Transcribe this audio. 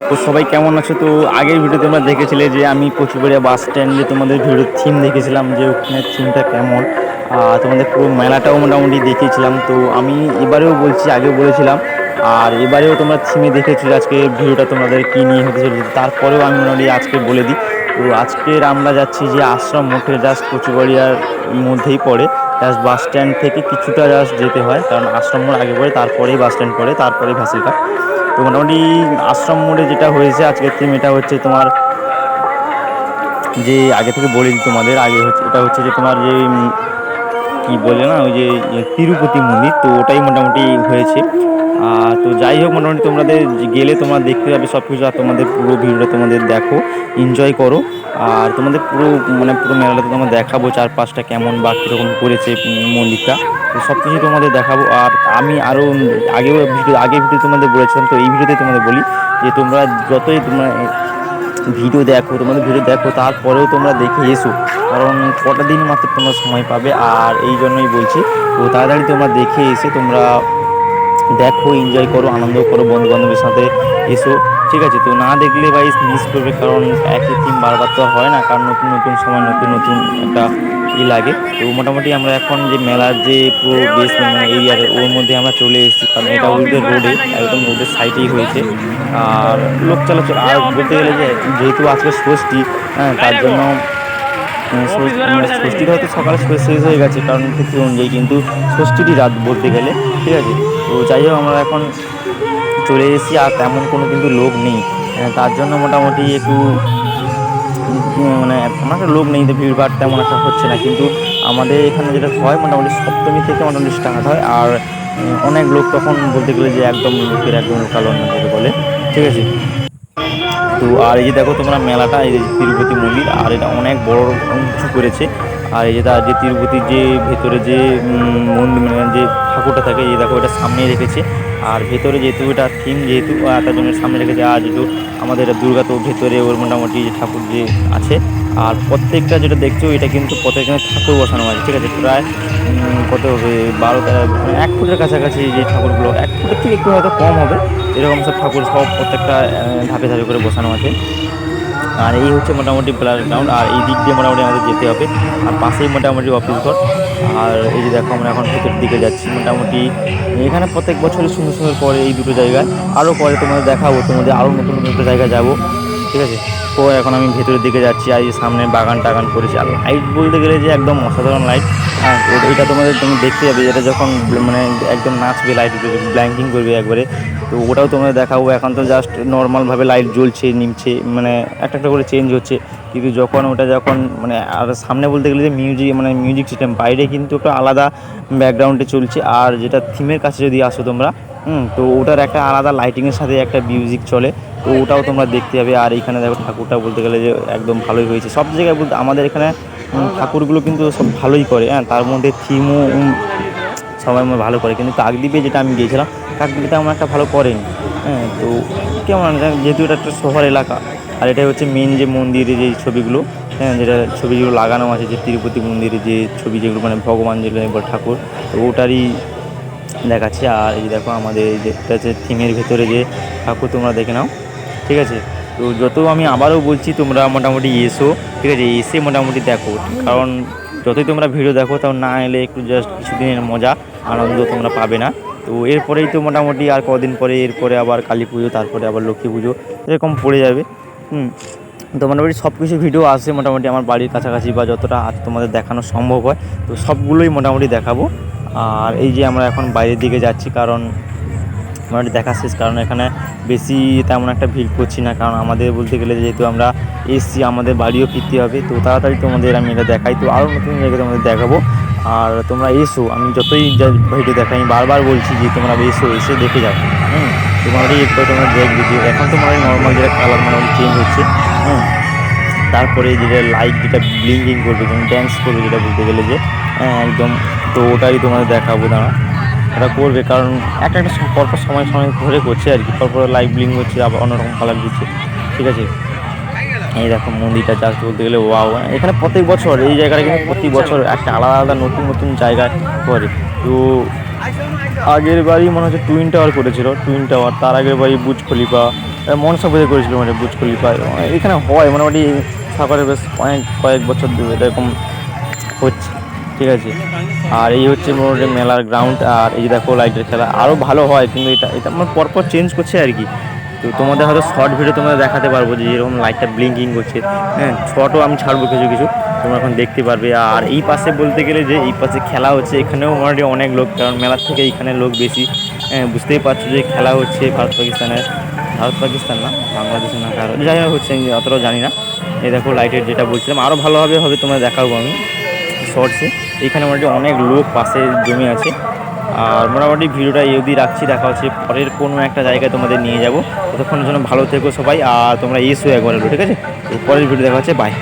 তো সবাই কেমন আছো? তো আগের ভিডিও তোমরা দেখেছিলে যে আমি কচুবাড়িয়া বাস স্ট্যান্ডে তোমাদের ভিডিওর থিম দেখেছিলাম যে ওখানে থিমটা কেমন। আর তোমাদের পুরো মেলাটাও মোটামুটি দেখিয়েছিলাম। তো আমি এবারেও বলছি, আগেও বলেছিলাম। আর এবারেও তোমরা থিমে দেখেছ যে আজকে ভিডিওটা তোমাদের কী নিয়ে হতে চলেছে। তারপরেও আমি মোটামুটি আজকে বলে দিই। তো আজকের আমরা যাচ্ছি যে আশ্রম মঠের জাস্ট কচুবাড়িয়ার মধ্যেই পড়ে। জাস্ট বাস স্ট্যান্ড থেকে কিছুটা জাস্ট যেতে হয়। কারণ আশ্রম আগে পড়ে, তারপরেই বাস স্ট্যান্ড পড়ে তারপরেই ভ্যাসেলটা তো মোটামুটি আশ্রম মোড়ে যেটা হয়েছে আজকের থিম এটা হচ্ছে তোমার যে আগে থেকে বলে দিই তোমাদের, আগে হচ্ছে, এটা হচ্ছে যে তোমার যে কি বলে না, ওই যে, তিরুপতি মন্দির, তো ওটাই মোটামুটি হয়েছে। তো যাই হোক, মোটামুটি তোমাদের গেলে তোমরা দেখতে পাবে সব কিছু আর তোমাদের পুরো ভিডিওটা তোমাদের দেখো এনজয় করো। আর তোমাদের পুরো মানে পুরো মেলাটা তোমার দেখাবো, চারপাশটা কেমন বা কীরকম করেছে মন্দিরটা। তো সব কিছু তোমাদের দেখাবো। আর আমি আরও আগেও ভিডিও, আগে ভিডিও তোমাদের বলেছিলাম, তো এই ভিডিওতে তোমাদের বলি যে তোমরা যতই তোমরা ভিডিও দেখো, তোমাদের ভিডিও দেখো, তারপরেও তোমরা দেখে এসো। কারণ কটা দিন মাত্র তোমরা সময় পাবে, আর এই জন্যই বলছি, তো তাড়াতাড়ি তোমরা দেখে এসে তোমরা দেখো এনজয় করো, আনন্দ করো বন্ধু বান্ধবের সাথে এসো। ঠিক আছে, তো না দেখলে ভাই মিস করবে, কারণ একই থিম বারবার তো হয় না, কারণ নতুন নতুন সময়, নতুন নতুন একটা ই লাগে। তো মোটামুটি আমরা এখন যে মেলার যে পুরো বেস মানে এরিয়ার ওর মধ্যে আমরা চলে এসেছি, কারণ এটা ওদের রোডে একদম রোডের সাইডেই হয়েছে। আর লোক চলাচল, আর বলতে গেলে যে যেহেতু আজকে ষষ্ঠী হ্যাঁ তার জন্য মানে ষষ্ঠীটা হয়তো সকালে শেষ হয়ে গেছে, কারণ ক্ষেত্রে অনুযায়ী কিন্তু ষষ্ঠীটি রাত বলতে গেলে, ঠিক আছে? তো যাই হোক, আমরা এখন চলে এসেছি আর তেমন কোনো কিন্তু লোক নেই। তার জন্য মোটামুটি একটু মানে আমার একটা লোক নেই তো ভিড়ভাড় তেমন একটা হচ্ছে না। কিন্তু আমাদের এখানে যেটা হয়, মোটামুটি সপ্তমী থেকে মোটামুটি স্টার্ট হয়। আর অনেক লোক তখন বলতে গেলে যে একদম লোকের একদম লোকালন যেটা বলে। ঠিক আছে? তো আর এই যে দেখো তোমরা মেলাটা, এই যে তিরুপতি মন্দির, আর এটা অনেক বড় উঁচু করেছে। আর এই যে তার যে তিরুপতির যে ভেতরে যে মন্দির মানে যে ঠাকুরটা থাকে এই দেখো, এটা সামনেই রেখেছে। আর ভেতরে যেহেতু এটা থিম যেহেতু তার জন্য সামনে রেখেছে, আর যেহেতু আমাদের দুর্গা তো ভেতরে ওর মোটামুটি যে ঠাকুর যে আছে, আর প্রত্যেকটা যেটা দেখছ, এটা কিন্তু প্রত্যেকটা ঠাকুর বসানো আছে ঠিক আছে? প্রায় কত হবে? বারো মানে এক ফুটের কাছাকাছি যে ঠাকুরগুলো, এক ফুটের থেকে একটু হয়তো কম হবে। এরকম সব ঠাকুর সব প্রত্যেকটা ধাপে ধাপে করে বসানো আছে। আর এই হচ্ছে মোটামুটি প্লেয়ার গ্রাউন্ড, আর এই দিক দিয়ে মোটামুটি আমাদের যেতে হবে। আর পাশেই মোটামুটি অফিস ঘর। আর এই যে দেখো আমরা এখন ভেতর দিকে যাচ্ছি মোটামুটি। এখানে প্রত্যেক বছরই সুন্দর সুন্দর পরে এই দুটো জায়গায় আরও পরে তোমাদের দেখাবো, তোমাদের আরও নতুন নতুন জায়গায় যাব। ঠিক আছে? তো এখন আমি ভেতরের দিকে যাচ্ছি, আর সামনে বাগান টাগান করেছি। আর লাইট বলতে গেলে যে একদম অসাধারণ লাইট ওটা- এটা তোমাদের তুমি দেখতে যাবে যেটা যখন মানে একদম নাচবে লাইট ব্ল্যাঙ্কিং করবে একবারে। তো ওটাও তোমাদের দেখাবো। এখন তো জাস্ট নর্মালভাবে লাইট জ্বলছে, নিমছে মানে একটা একটা করে চেঞ্জ হচ্ছে। কিন্তু যখন ওটা যখন মানে আর সামনে বলতে গেলে যে মিউজিক মানে মিউজিক সিস্টেম বাইরে কিন্তু একটা আলাদা ব্যাকগ্রাউন্ডে চলছে। আর যেটা থিমের কাছে যদি আসো তোমরা, হুম, তো ওটার একটা আলাদা লাইটিংয়ের সাথে একটা মিউজিক চলে। তো ওটাও তোমরা দেখতে যাবে। আর এইখানে দেখো ঠাকুরটা বলতে গেলে যে একদম ভালোই হয়েছে। সব জায়গায় বলতে আমাদের এখানে ঠাকুরগুলো কিন্তু সব ভালোই করে হ্যাঁ? তার মধ্যে থিমও সবাই আমার ভালো করে। কিন্তু কাকদ্বীপে যেটা আমি গিয়েছিলাম, কাকদ্বীপে আমার একটা ভালো করেনি হ্যাঁ? তো কেমন যেহেতু এটা একটা শহর এলাকা, আর এটাই হচ্ছে মেন যে মন্দিরে, যে ছবিগুলো হ্যাঁ? যেটা ছবি যেগুলো লাগানো আছে, যে তিরুপতি মন্দিরে যে ছবি যেগুলো মানে ভগবান যেগুলো বলে ঠাকুর, তো ওটারই দেখাচ্ছে। আর এই দেখো আমাদের যে হচ্ছে থিমের ভেতরে যে ঠাকুর তোমরা দেখে নাও। ঠিক আছে? তো যত আমি আবারও বলছি, তোমরা মোটামুটি এসো, ঠিক আছে? এসে মোটামুটি দেখো, কারণ যতই তোমরা ভিডিও দেখো, তাও না এলে একটু জাস্ট কিছুদিনের মজা, আনন্দ তোমরা পাবে না। তো এরপরেই তো মোটামুটি আর কদিন পরে, এরপরে আবার কালী পুজো, তারপরে আবার লক্ষ্মী পুজো, এরকম পড়ে যাবে। হুম, তো মোটামুটি সব কিছু ভিডিও আসে মোটামুটি আমার বাড়ির কাছাকাছি বা যতটা আজ তোমাদের দেখানো সম্ভব হয়, তো সবগুলোই মোটামুটি দেখাবো। আর এই যে আমরা এখন বাইরের দিকে যাচ্ছি, কারণ মোটামুটি দেখা শেষ কারণ এখানে বেশি তেমন একটা ভিড় করছি না কারণ আমাদের বলতে গেলে যেহেতু আমরা এসছি আমাদের বাড়িও ফিরতে হবে তো তাড়াতাড়ি তোমাদের আমি এটা দেখাই তো আরও নতুন জায়গায় তোমাদের দেখাবো। আর তোমরা এসো আমি যতই ভিডিও দেখাই আমি বারবার বলছি যে তোমরা এসো এসে দেখে যাও হুম? তোমাদের একটু তোমরা দেখবে যে এখন তোমার নর্মাল যেটা কালার মোটামুটি চেঞ্জ হচ্ছে হুম? তারপরে যেটা লাইট যেটা ব্লিঙ্কিং করবে যেমন ড্যান্স করবে যেটা বলতে গেলে যে হ্যাঁ, একদম তো ওটাই তোমাদের দেখাবো দাঁড়া এটা করবে, কারণ একটা একটা পরপর সময় সময় ধরে করছে আর কি, পরপর লাইভ ব্লিং হচ্ছে, আবার অন্যরকম কালার দিচ্ছে, ঠিক আছে? এই দেখো মন্দিরটা জাস্ট বলতে গেলে ওয়াও এখানে প্রত্যেক বছর, এই জায়গাটা কিন্তু প্রতি বছর একটা আলাদা আলাদা নতুন নতুন জায়গায় করে। তো আগের বাড়ি মনে হচ্ছে টুইন টাওয়ার করেছিল টুইন টাওয়ার তার আগের বাড়ি বুজ খলিফা মনসা পুজো করেছিল মানে বুজ পায় এখানে হয়, মোটামুটি সাগরে বেশ অনেক কয়েক বছর এরকম হচ্ছে। ঠিক আছে। আর এই হচ্ছে মোটামুটি মেলার গ্রাউন্ড আর এই দেখো লাইটের খেলা। আরও ভালো হয়, কিন্তু এটা এটা আমার পরপর চেঞ্জ করছে আর কি। তো তোমাদের হয়তো শর্ট ভিডিও তোমাদের দেখাতে পারব যে এরকম লাইটটা ব্লিঙ্কিং করছে। হ্যাঁ শর্টও আমি ছাড়বো কিছু কিছু। তোমরা এখন দেখতে পারবে। আর এই পাশে বলতে গেলে যে এই পাশে খেলা হচ্ছে, এখানেও মোটামুটি অনেক লোক, কারণ মেলার থেকে এখানে লোক বেশি। হ্যাঁ বুঝতেই পারছ যে খেলা হচ্ছে ভারত পাকিস্তানের, ভারত পাকিস্তান না, বাংলাদেশ না কারও। যাই হোক, হচ্ছে আমি অতটাও জানি না। এই দেখো লাইটের যেটা বলছিলাম আরও ভালোভাবে হবে তোমরা দেখাবো আমি শর্টসে এখানে মোটামুটি অনেক লোক পাশে জমে আছে। আর মোটামুটি ভিডিওটা এই অবধি রাখছি, দেখা হচ্ছে পরের কোনো একটা জায়গায় তোমাদের নিয়ে যাব। ততক্ষণের জন্য ভালো থেকো সবাই, আর তোমরা এসো একবার ঠিক আছে? পরের ভিডিও দেখা হচ্ছে বাই